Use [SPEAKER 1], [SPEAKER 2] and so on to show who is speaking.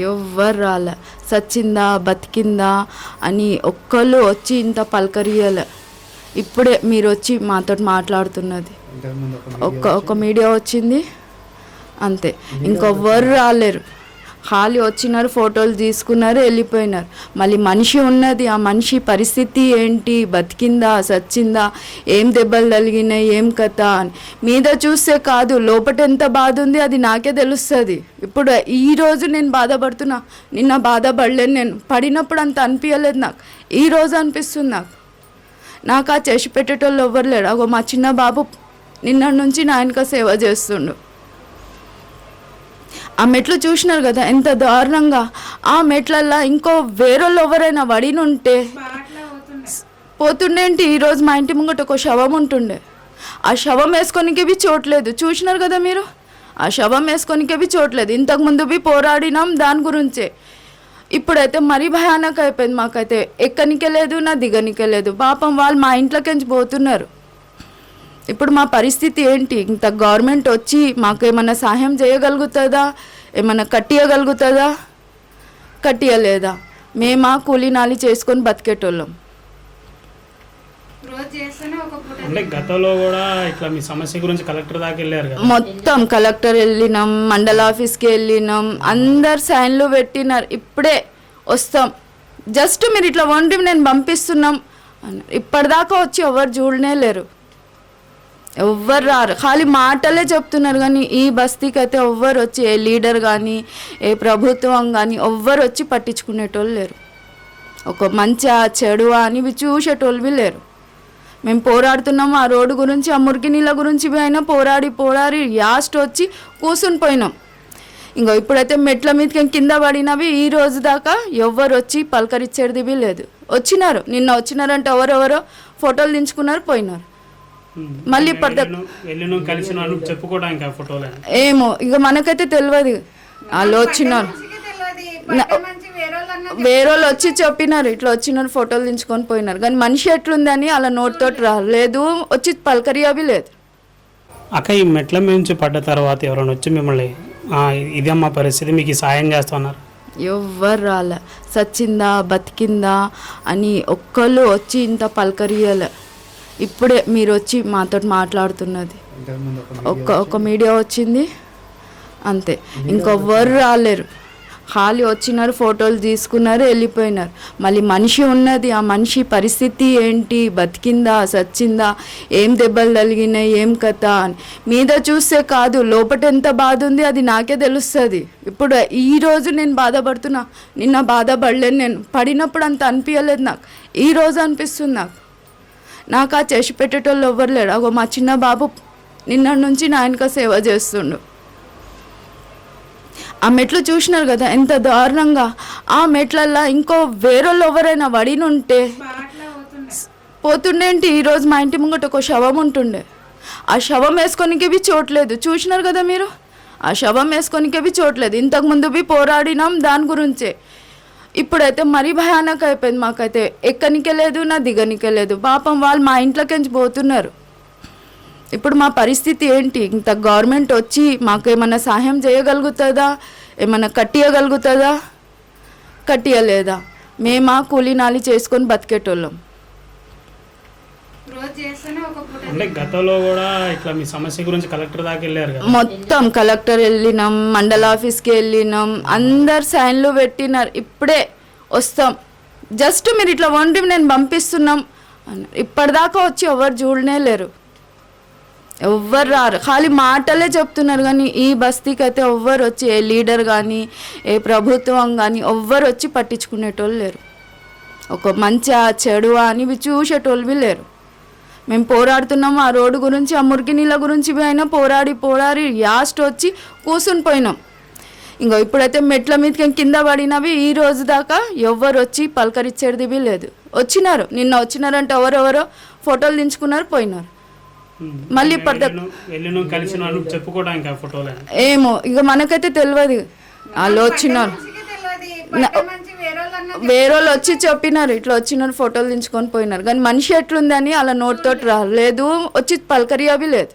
[SPEAKER 1] ఎవ్వరు రాలే సచ్చిందా బతికిందా అని ఒక్కళ్ళు వచ్చి ఇంత పలకరియలే ఇప్పుడే మీరు వచ్చి మాతో మాట్లాడుతున్నది
[SPEAKER 2] ఒక
[SPEAKER 1] ఒక మీడియా వచ్చింది. అంతే. ఇంకొవ్వరు రాలేరు. ఖాళీ వచ్చినారు ఫోటోలు తీసుకున్నారు వెళ్ళిపోయినారు. మళ్ళీ మనిషి ఉన్నది ఆ మనిషి పరిస్థితి ఏంటి? బతికిందా? సచ్చిందా? ఏం దెబ్బలు తగిలినాయి? ఏం కథ అని. మీద చూస్తే కాదు లోపట ఎంత బాధ ఉంది అది నాకే తెలుస్తుంది. ఇప్పుడు ఈ రోజు నేను బాధపడుతున్నా నిన్న బాధపడలేను నేను. పడినప్పుడు అంత అనిపించలేదు నాకు. ఈ రోజు అనిపిస్తుంది నాకు. నాకు ఆ చేసి పెట్టేటోళ్ళు ఎవరు లేడు అగో మా చిన్న బాబు నిన్న నుంచి నా సేవ చేస్తుండు. ఆ మెట్లు చూసినారు కదా ఎంత దారుణంగా. ఆ మెట్లల్లో ఇంకో వేరేళ్ళు ఎవరైనా వడినుంటే పోతుండేంటి? ఈరోజు మా ఇంటి ముంగట ఒక శవం ఉంటుండే. ఆ శవం వేసుకొనికేవి చోట్లేదు. చూసినారు కదా మీరు? ఆ శవం వేసుకొనికేవి చోట్లేదు. ఇంతకు ముందు బి పోరాడినాం దాని గురించే. ఇప్పుడైతే మరీ భయానక అయిపోయింది మాకైతే. ఎక్కనికే లేదు నా దిగనికే లేదు. పాపం వాళ్ళు మా ఇంట్లోకించి పోతున్నారు. ఇప్పుడు మా పరిస్థితి ఏంటి? ఇంత గవర్నమెంట్ వచ్చి మాకు ఏమైనా సహాయం చేయగలుగుతుందా? ఏమైనా కట్టియగలుగుతుందా? కట్టియలేదా? మేమా కూలీ నాలి చేసుకొని బతికేటోళ్ళం.
[SPEAKER 3] రోజు చేస్తేనే ఒక పూట
[SPEAKER 2] అంటే గతంలో కూడా ఇట్లా మీ సమస్య గురించి కలెక్టర్ దాకా వెళ్ళారు కదా?
[SPEAKER 1] మొత్తం కలెక్టర్ వెళ్ళినాం మండల ఆఫీస్కి వెళ్ళినాం అందరు సైన్లు పెట్టినారు. ఇప్పుడే వస్తాం. జస్ట్ మీరు ఇట్లా వండి నేను పంపిస్తున్నాం. ఇప్పటిదాకా వచ్చి ఎవరు చూడనే లేరు. ఎవ్వరు రారు. ఖాళీ మాటలే చెప్తున్నారు కానీ ఈ బస్తీకి అయితే ఎవ్వరు వచ్చి ఏ లీడర్ కానీ ఏ ప్రభుత్వం కానీ ఎవ్వరు వచ్చి పట్టించుకునేటోళ్ళు లేరు. ఒక మంచి చెడు అని ఇవి చూసేటోళ్ళు లేరు. మేము పోరాడుతున్నాం ఆ రోడ్డు గురించి ఆ మురికి నీళ్ళ గురించి అయినా పోరాడి పోరాడి యాస్ట్ వచ్చి కూసుని పోయినాం. ఇంకో ఇప్పుడైతే మెట్ల మీదకి కింద పడినవి ఈ రోజు దాకా ఎవ్వరు వచ్చి పలకరించేది లేదు. వచ్చినారు. నిన్న వచ్చినారంటే ఎవరెవరో ఫోటోలు దించుకున్నారు పోయినారు. మళ్ళీ ఏమో ఇక మనకైతే తెలియదు వాళ్ళు వచ్చినారు.
[SPEAKER 3] మంచి వేరే
[SPEAKER 1] వాళ్ళు వచ్చి చెప్పినారు ఇట్లా వచ్చినారు ఫోటోలు దించుకొని పోయినారు. కానీ మనిషి ఎట్లుందని అలా నోటితోటి రాలేదు వచ్చి పలకరియాబి లేదు.
[SPEAKER 2] అక్క ఈ మెట్ల నుంచి పడ్డ తర్వాత ఎవరైనా వచ్చి మిమ్మల్ని "ఆ, ఇదే మా పరిస్థితి మీకు సాయం చేస్తున్నారు.
[SPEAKER 1] ఎవ్వరు రాలే. సచ్చిందా బతికిందా అని ఒక్కళ్ళు వచ్చి ఇంత పలకరియలే. ఇప్పుడే మీరు వచ్చి మాతో మాట్లాడుతున్నది
[SPEAKER 2] ఒక
[SPEAKER 1] ఒక ఒక మీడియా వచ్చింది. అంతే. ఇంకొవ్వరు రాలేరు. ఖాళీ వచ్చినారు ఫోటోలు తీసుకున్నారు వెళ్ళిపోయినారు. మళ్ళీ మనిషి ఉన్నది ఆ మనిషి పరిస్థితి ఏంటి? బతికిందా? సచ్చిందా? ఏం దెబ్బలు తగిలినాయి? ఏం కథ అని. మీద చూస్తే కాదు లోపట ఎంత బాధ ఉంది అది నాకే తెలుస్తుంది. ఇప్పుడు ఈ రోజు నేను బాధపడుతున్నా నిన్న బాధపడలేను నేను. పడినప్పుడు అంత అనిపించలేదు నాకు. ఈ రోజు అనిపిస్తుంది నాకు. నాకు ఆ చేసి పెట్టేటోళ్ళు ఎవ్వరు లేరు. అగో మా చిన్న బాబు నిన్న నుంచి నా సేవ చేస్తుండు. ఆ మెట్లు చూసినారు కదా ఎంత దారుణంగా. ఆ మెట్లల్లో ఇంకో వేరేళ్ళు ఎవరైనా వడినుంటే పోతుండేంటి? ఈరోజు మా ఇంటి ముంగట ఒక శవం ఉంటుండే. ఆ శవం వేసుకొనికేవి చోట్లేదు చూసినారు కదా మీరు? ఆ శవం వేసుకొనికేవి చోట్లేదు ఇంతకు ముందు బి పోరాడినాం దాని గురించే. ఇప్పుడైతే మరీ భయానక అయిపోయింది మాకైతే. ఎక్కనికే లేదు నా దిగనికే లేదు. పాపం వాళ్ళు మా ఇంట్లోకించి పోతున్నారు. ఇప్పుడు మా పరిస్థితి ఏంటి? ఇంత గవర్నమెంట్ వచ్చి మాకు ఏమైనా సహాయం చేయగలుగుతుందా? ఏమైనా కట్టియగలుగుతుందా? కట్టియలేదా? మేమా కూలీనాలి చేసుకొని బతికేటోళ్ళం
[SPEAKER 3] రోజు చేస్తేనే ఒక పూట
[SPEAKER 2] అంటే గతంలో కూడా ఇట్లా మీ సమస్య గురించి కలెక్టర్ దాకా వెళ్ళారు కదా.
[SPEAKER 1] మొత్తం కలెక్టర్ వెళ్ళినాం మండల ఆఫీస్కి వెళ్ళినాం అందరు సైన్లు పెట్టినారు. ఇప్పుడే వస్తాం. జస్ట్ మీరు ఇట్లా వండి నేను పంపిస్తున్నాం. ఇప్పటిదాకా వచ్చి ఎవరు చూడనే లేరు. ఎవ్వరు రారు. ఖాళీ మాటలే చెప్తున్నారు కానీ ఈ బస్తీకి అయితే ఎవ్వరు వచ్చి ఏ లీడర్ కానీ ఏ ప్రభుత్వం కానీ ఎవ్వరు వచ్చి పట్టించుకునేటోళ్ళు లేరు. ఒక మంచి చెడు అని చూసేటోళ్ళు లేరు. మేము పోరాడుతున్నాం ఆ రోడ్డు గురించి ఆ మురికి నీళ్ళ గురించి అయినా పోరాడి పోరాడి యాస్ట్ వచ్చి కూసుని పోయినాం. ఇంకో ఇప్పుడైతే మెట్ల మీదకి కింద పడినవి ఈ రోజు దాకా ఎవ్వరు వచ్చి పలకరించేది బి లేదు. వచ్చినారు నిన్న వచ్చినారంటే ఎవరెవరో ఫోటోలు దించుకున్నారు పోయినారు. మళ్ళీ ఏమో ఇక మనకైతే తెలియదు వాళ్ళు వచ్చినారు
[SPEAKER 3] మనిషికి తెలియదు పడ్డ మంచి
[SPEAKER 1] వేరే వాళ్ళు వచ్చి చెప్పినారు ఇట్లా వచ్చినారు ఫోటోలు దించుకొని పోయినారు. కానీ మనిషి ఎట్లుందని అలా నోటితోటి రాలేదు వచ్చి పలకరియాబి లేదు.